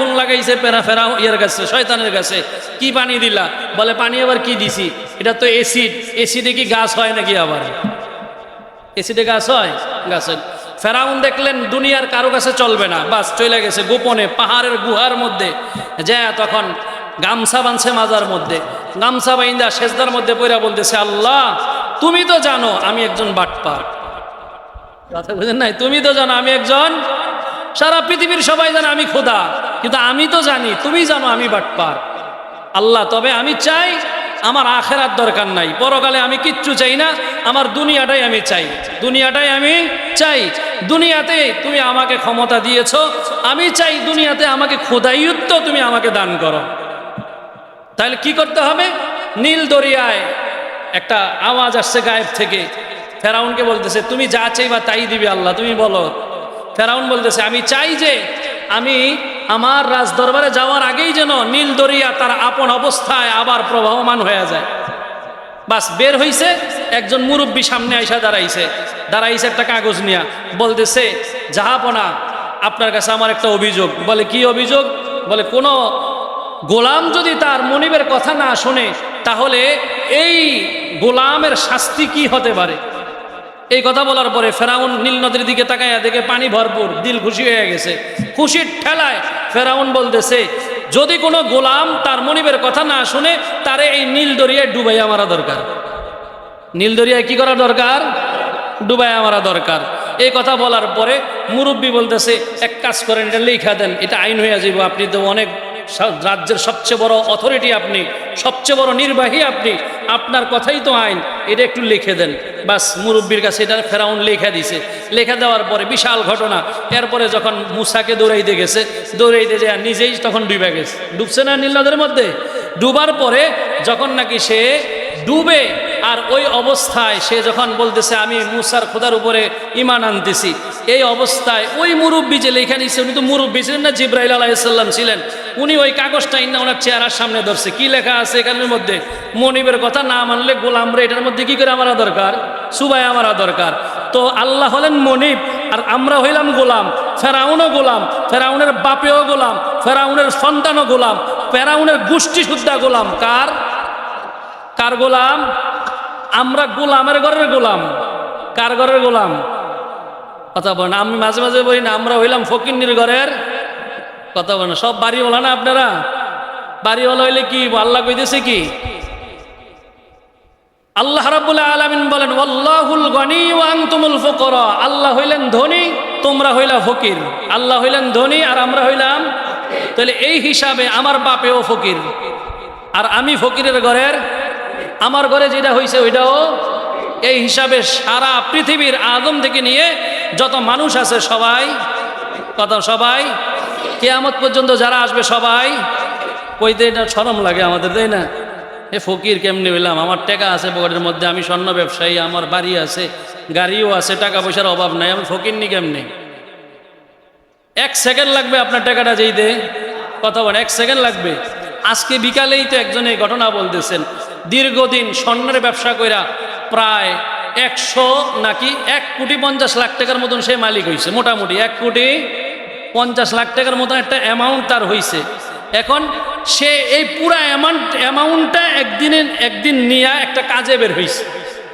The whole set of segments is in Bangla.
ফোন লাগাইছে পেরা ফেরা ইয়ের কাছে, শয়তানের কাছে। কি পানি দিলা? বলে, পানি আবার কি দিছি? এটা তো এসিড এসিডে কি গাছ হয় নাকি আবার? এসিডে গাছ হয়? গাছ। ফেরাউন দেখলেন, দুনিয়ার কারও কাছে চলবে না। বাস, চলে গেছে গোপনে, পাহাড়ের গুহার মধ্যে। যা, তখন গামছা বাঁধছে মাজার মধ্যে। গামছা বাইন্দা সেজদার মধ্যে পইরা বলতেছে, আল্লাহ, তুমি তো জানো আমি একজন বাটপার। কথা বুঝেন নাই? তুমি তো জানো আমি একজন? সারা পৃথিবীর সবাই জানে আমি খোদা। কিন্তু আমি তো জানি, তুমি জানো আমি বাটপার। আল্লাহ, তবে আমি চাই আমার আখেরার দরকার নাই। পরকালে আমি কিচ্ছু চাই না, আমার দুনিয়াটাই আমি চাই। দুনিয়াটাই আমি চাই। দুনিয়াতে তুমি আমাকে ক্ষমতা দিয়েছ, আমি চাই দুনিয়াতে আমাকে খোদাইয়ুত্ব তুমি আমাকে দান করো। তাহলে কি করতে হবে? নীল দরিয়ায় একটা আওয়াজ আসছে গায়েব থেকে। ফেরাউনকে বলতেছে, তুমি যা চাইবা তাই দিবে আল্লাহ, তুমি বলো। ফেরাউন বলতেছে, আমি চাই যে আমি আমার রাজ দরবারে যাওয়ার আগেই যেন নীল দরিয়া তার আপন অবস্থায় আবার প্রবাহমান হয়ে যায়। বাস, বের হইছে, একজন মুরব্বী সামনে আইসা দাঁড়াইছে। দাঁড়াইছে একটা কাগজ নিয়া। বলতেছে, জাহাপনা, আপনার কাছে আমার একটা অভিযোগ। বলে, কি অভিযোগ? বলে, কোনো গোলাম যদি তার মনিবের কথা না শোনে, তাহলে এই গোলামের শাস্তি কি হতে পারে? এই কথা বলার পরে ফেরাউন নীল নদীর দিকে তাকাইয়া দেখে পানি ভরপুর, দিল খুশি হয়ে গেছে। খুশির ঠেলায় ফেরাউন বলতেছে, যদি কোনো গোলাম তার মনিবের কথা না শুনে, তারে এই নীল দরিয়ায় ডুবাইয়া মারা দরকার। নীল দরিয়ায় কি করা দরকার? ডুবাইয়া মারা দরকার। এই কথা বলার পরে মুরব্বী বলতেছে, এক কাজ করেন, এটা লিখা দেন, এটা আইন হয়ে যাইব, আপনি তো অনেক রাজ্যের সবচেয়ে বড় অথরিটি আপনি, সবচেয়ে বড় নির্বাহী আপনি, আপনার কথাই তো আইন। এটা একটু লিখে দেন। বাস, মুরব্বীর কাছে এটা ফেরাউন লেখা দিছে। লেখা দেওয়ার পরে বিশাল ঘটনা। এরপরে যখন মুসাকে দৌড়াইতে গেছে, দৌড়াইতে যায়, নিজেই তখন ডুবে গেছে। ডুবছে না নীলনদের মধ্যে? ডুবার পরে যখন নাকি সে ডুবে আর ওই অবস্থায় সে যখন বলতেছে, আমি মুসার খোদার উপরে ইমান আনতেছি। এই অবস্থায় ওই মুরব্বী যে লেখা নিছে, উনি তো মুরব্বী ছিলেন না, জিব্রাইল আলাইসাল্লাম ছিলেন। উনি ওই কাগজটা ইন্না ওনার চেহারার সামনে ধরছে। কি লেখা আছে এখানের মধ্যে? মনিবের কথা না মানলে গোলাম রে, এটার মধ্যে কি করে আমারা দরকার? সুবাই আমারা দরকার। তো আল্লাহ হলেন মনিব, আর আমরা হইলাম গোলাম। ফেরাউনও গোলাম, ফেরাউনের বাপেও গোলাম, ফেরাউনের সন্তানও গোলাম, ফেরাউনের গোষ্ঠী শুদ্ধা গোলাম। কার? কার গোলাম? আমরা গোলামের ঘরের গোলাম। কার ঘরের গোলাম? কথা বলেন আমি মাঝে মাঝে বলি না, আমরা হইলাম ফকিন্নির ঘরের। কথা বলেন সব বাড়ি বাড়িওয়ালা না আপনারা? বাড়িওয়ালা হইলে কি, আল্লাহ কইতেছে কি? আল্লাহ রাব্বুল আলামিন বলেন, ওয়াল্লাহুল গনি আনতুমুল ফুকরা। আল্লাহ হইলেন ধনী, তোমরা হইলা ফকির। আল্লাহ হইলেন ধনী আর আমরা হইলাম তাহলে এই হিসাবে আমার বাপেও ফকির। আর আমি ফকিরের ঘরের আমার ঘরে যেটা হয়েছে ওইটাও এই হিসাবে সারা পৃথিবীর আগম থেকে নিয়ে যত মানুষ আছে সবাই কত সবাই, কেয়ামত পর্যন্ত যারা আসবে সবাই কইতে এটা সরম লাগে আমাদের, তাই না? এ ফকির কেমনি হইলাম? আমার টাকা আছে পকেটের মধ্যে, আমি স্বর্ণ ব্যবসায়ী, আমার বাড়ি আছে, গাড়িও আছে, টাকা পয়সার অভাব নাই, আমি ফকির নি কেমনি? এক সেকেন্ড লাগবে আপনার টাকাটা যেইতে কথা বলেন, এক সেকেন্ড লাগবে। আজকে বিকালেই তো একজন এই ঘটনা বলতেছেন দীর্ঘদিন স্বর্ণের ব্যবসা কইরা প্রায় একশো নাকি এক কোটি পঞ্চাশ লাখ টাকার মতন সে মালিক হয়েছে মোটামুটি এক কোটি পঞ্চাশ লাখ টাকার মতন একটা অ্যামাউন্ট তার হয়েছে এখন সে এই পুরা অ্যামাউন্ট অ্যামাউন্টটা একদিনে, একদিন নিয়ে একটা কাজে বের হয়েছে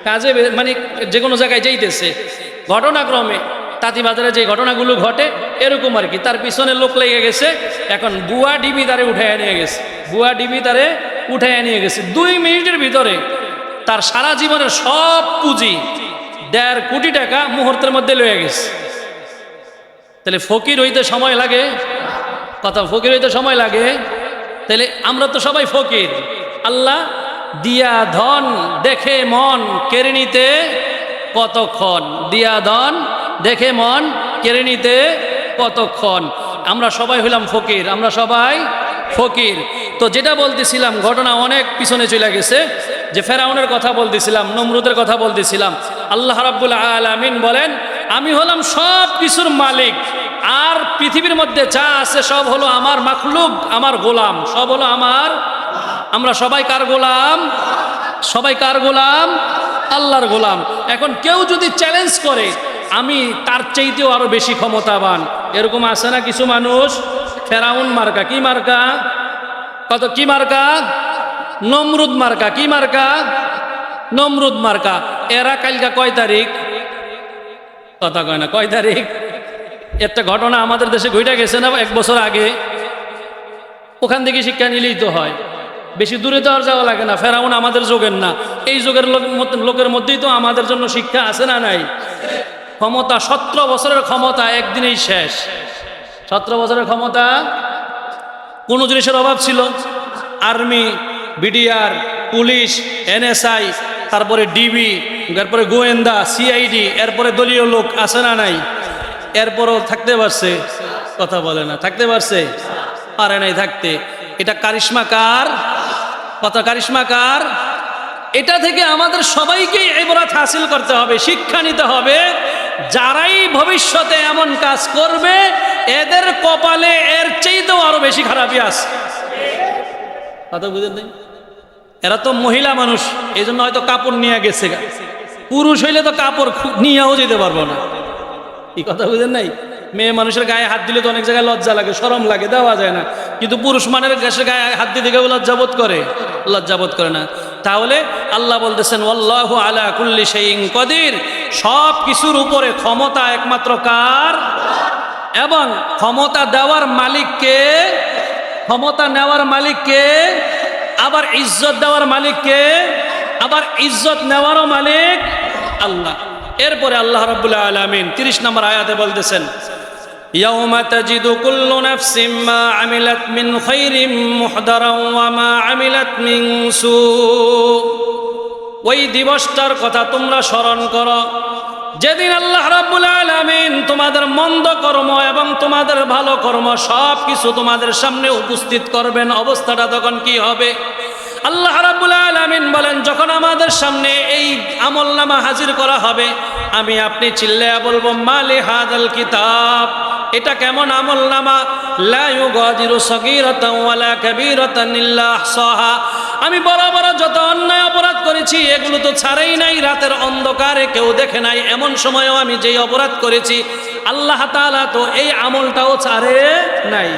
কাজে বের মানে যে কোনো জায়গায় যাইতেছে। ঘটনাক্রমে তাঁতিবাজারে যে ঘটনাগুলো ঘটে, এরকম আর কি। তার পিছনে লোক লেগে গেছে, এখন বুয়া ডিবি তারে উঠে নিয়ে গেছে। বুয়া ডিবি তারে উঠাইয়া নিয়ে গেছে। দুই মিনিটের ভিতরে তার সারা জীবনের সব পুঁজি দেড় কোটি টাকা মুহূর্তের মধ্যে লয়ে গেছে। তাহলে ফকির হইতে সময় লাগে? কথা ফকির হইতে সময় লাগে? তাহলে আমরা তো সবাই ফকির। আল্লাহ দিয়া ধন দেখে মন কেড়ে নিতে কতক্ষণ? দিয়া ধন দেখে মন কেড়ে নিতে কতক্ষণ? আমরা সবাই হইলাম ফকির, আমরা সবাই ফকির। তো যেটা বলতেছিলাম, ঘটনা অনেক পিছনে চলে গেছে। যে ফেরাউনের কথা বলতেছিলাম, নমরুদের কথা বলতেছিলাম, আল্লাহ রাব্বুল আলামিন বলেন, আমি হলাম সব কিছুর মালিক। আর পৃথিবীর মধ্যে যা আছে সব হলো আমার মাখলুক, আমার গোলাম। সব হলো আমার, আমরা সবাই কার গোলাম? সবাই কার গোলাম? আল্লাহর গোলাম। এখন কেউ যদি চ্যালেঞ্জ করে, আমি তার চাইতেও আরও বেশি ক্ষমতাবান। এরকম আছে না কিছু মানুষ? ফেরাউন মার্কা, কি মার্কা? কত, কি মার্কা? নমরুদ মার্কা, কি মার্কা? নমরুদ মার্কা। এরা কালকা কয় তারিখ? কথা কয় না, কয় তারিখ? একটা ঘটনা আমাদের দেশে ঘটে গেছে না, এক বছর আগে? ওখান থেকে শিক্ষা নিলেই তো হয়। বেশি দূরে তো আর যাওয়া লাগে না, ফেরাউন আমাদের যুগের না। এই যুগের লোকের মধ্যেই তো আমাদের জন্য শিক্ষা আছে না নাই? ক্ষমতা, সতেরো বছরের ক্ষমতা একদিনেই শেষ। সতেরো বছরের ক্ষমতা, কোন জিনিসের অভাব ছিল। আর্মি, বিডিআর, পুলিশ, এনএসআই, তারপরে ডিবি এরপরে গোয়েন্দা, সিআইডি, এরপরে দলীয় লোক আছে না নাই? এরপরও থাকতে পারছে? কথা বলে না। থাকতে পারছে? পারে নাই থাকতে। এটা কারিশ্মা কার? কথা কারিশ্মা কার? এটা থেকে আমাদের সবাইকে এবারাত হাসিল করতে হবে, শিক্ষা নিতে হবে। যারাই ভবিষ্যতে এমন কাজ করবে, এদের কপালে এর চেয়েতেও আরও বেশি খারাপই আছে। কথা বুঝেন এরা তো মহিলা মানুষ এই জন্য হয়তো কাপড় নিয়ে গেছে। পুরুষ হইলে তো কাপড় নিয়েও যেতে পারব না। এই কথা বুঝেন নাই? মেয়ে মানুষের গায়ে হাত দিলে তো অনেক জায়গায় লজ্জা লাগে, সরম লাগে, দেওয়া যায় না। কিন্তু পুরুষ মানের গায়ে হাত দিতে কেউ লজ্জাবোধ করে। লজ্জাবোধ করে না। তাহলে আল্লাহ বলতেছেন আল্লাহ আলা কুল্লি সেইং কদির। সব কিছুর উপরে ক্ষমতা একমাত্র কার? এবং ক্ষমতা দেওয়ার মালিককে ক্ষমতা নেওয়ার মালিককে আবার ইজ্জত দেওয়ার মালিককে আবার ইজ্জত নেওয়ারও মালিক আল্লাহ। এরপরে আল্লাহ রাব্বুল আলামিন 30 নম্বর আয়াতে বলতেছেন يوم تجد كل نفس ما عملت من خير محضرا وما عملت من سوء ওই দিবসটার কথা তোমরা স্মরণ করো যেদিন আল্লাহ রাব্বুল আলামিন তোমাদের মন্দ কর্ম এবং তোমাদের ভালো কর্ম সব কিছু তোমাদের সামনে উপস্থিত করবেন অবস্থাটা তখন কি হবে আল্লাহ রাব্বুল আলামিন বলেন যখন আমাদের সামনে এই আমলনামা হাজির করা হবে আমি আপনি চিল্লায়া বলবো মালি হাদাল কিতাব এটা কেমন আমলনামা লা ইউগাদিরু সগীরাতান ওয়ালা কাবীরাতান ইল্লা আহসাহা। আমি বড় বড় যত অন্যায় অপরাধ করেছি, এগুলো তো ছাড়াই নাই, রাতের অন্ধকারে কেউ দেখে নাই। এমন সময়ও আমি যেই অপরাধ করেছি, আল্লাহ তাআলা তো এই আমলটাও ছাড়ে নাই।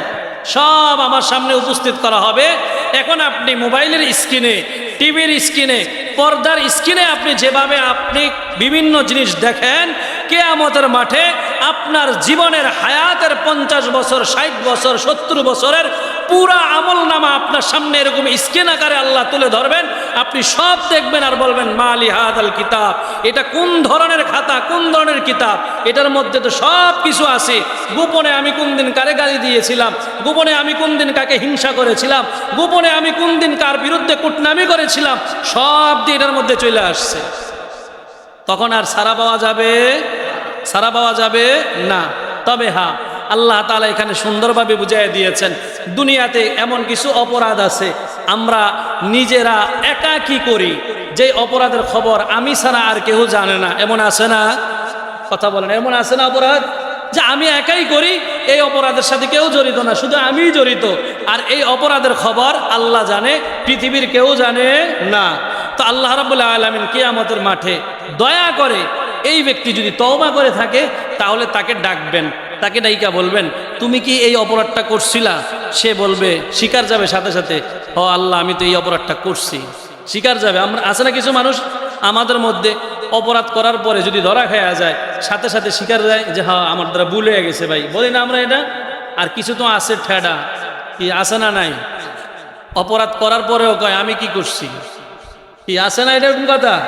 সব আমার সামনে উপস্থিত করা হবে। এখন আপনি মোবাইলের স্ক্রিনে, টিভির স্ক্রিনে, পর্দার স্ক্রিনে আপনি যেভাবে আপনি বিভিন্ন জিনিস দেখেন, কেয়ামতের মাঠে আপনার জীবনের হায়াতের পঞ্চাশ বছর, ষাট বছর, সত্তর বছরের পুরা আমল নামা আপনার সামনে এরকম স্ক্রিন আকারে আল্লাহ তুলে ধরবেন। আপনি সব দেখবেন আর বলবেন মালি আল কিতাব। এটা কোন ধরনের খাতা, কোন ধরনের কিতাব? এটার মধ্যে তো সব কিছু আছে। গোপনে আমি কোন দিন কারে গালি দিয়েছিলাম? গোপনে আমি কোন দিন কাকে হিংসা করেছিলাম? গোপনে আমি কোন দিন কার বিরুদ্ধে কুটনামি করেছিলাম? সব দিয়ে এটার মধ্যে চলে আসছে। তখন আর সারা পাওয়া যাবে সারা পাওয়া যাবে না। তবে হ্যাঁ আল্লাহ তালা এখানে সুন্দরভাবে বুঝাই দিয়েছেন, দুনিয়াতে এমন কিছু অপরাধ আছে, আমরা নিজেরা একা কি করি? যে অপরাধের খবর আমি ছাড়া আর কেউ জানে না। এমন আছে না? কথা বলেন, এমন আছে না অপরাধ? যে আমি একাই করি, এই অপরাধের সাথে কেউ জড়িত না, শুধু আমিই জড়িত। আর এই অপরাধের খবর আল্লাহ জানে, পৃথিবীর কেউ জানে না। তো আল্লাহ রাবুল্লাহ আলমিন কেয়ামতের মাঠে দয়া করে এই ব্যক্তি যদি তওবা করে থাকে, তাহলে তাকে ডাকবেন। তাকে ডাইকা বলবেন, তুমি কি এই অপরাধটা করছিলা? সে বলবে, শিকার যাবে সাথে সাথে। ও আল্লাহ, আমি তো এই অপরাধটা করছি। শিকার যাবে? আমরা, আছে না কিছু মানুষ আমাদের মধ্যে অপরাধ করার পরে যদি ধরা খাওয়া যায়, সাথে সাথে শিকার যায় যে হ্যাঁ আমার দ্বারা ভুল হয়ে গেছে ভাই। বলি না আমরা এটা? আর কিছু তো আছে ঠেডা। কি আছে না নাই? অপরাধ করার পরেও কয়, আমি কি করছি? কি আছে না এটা কথা?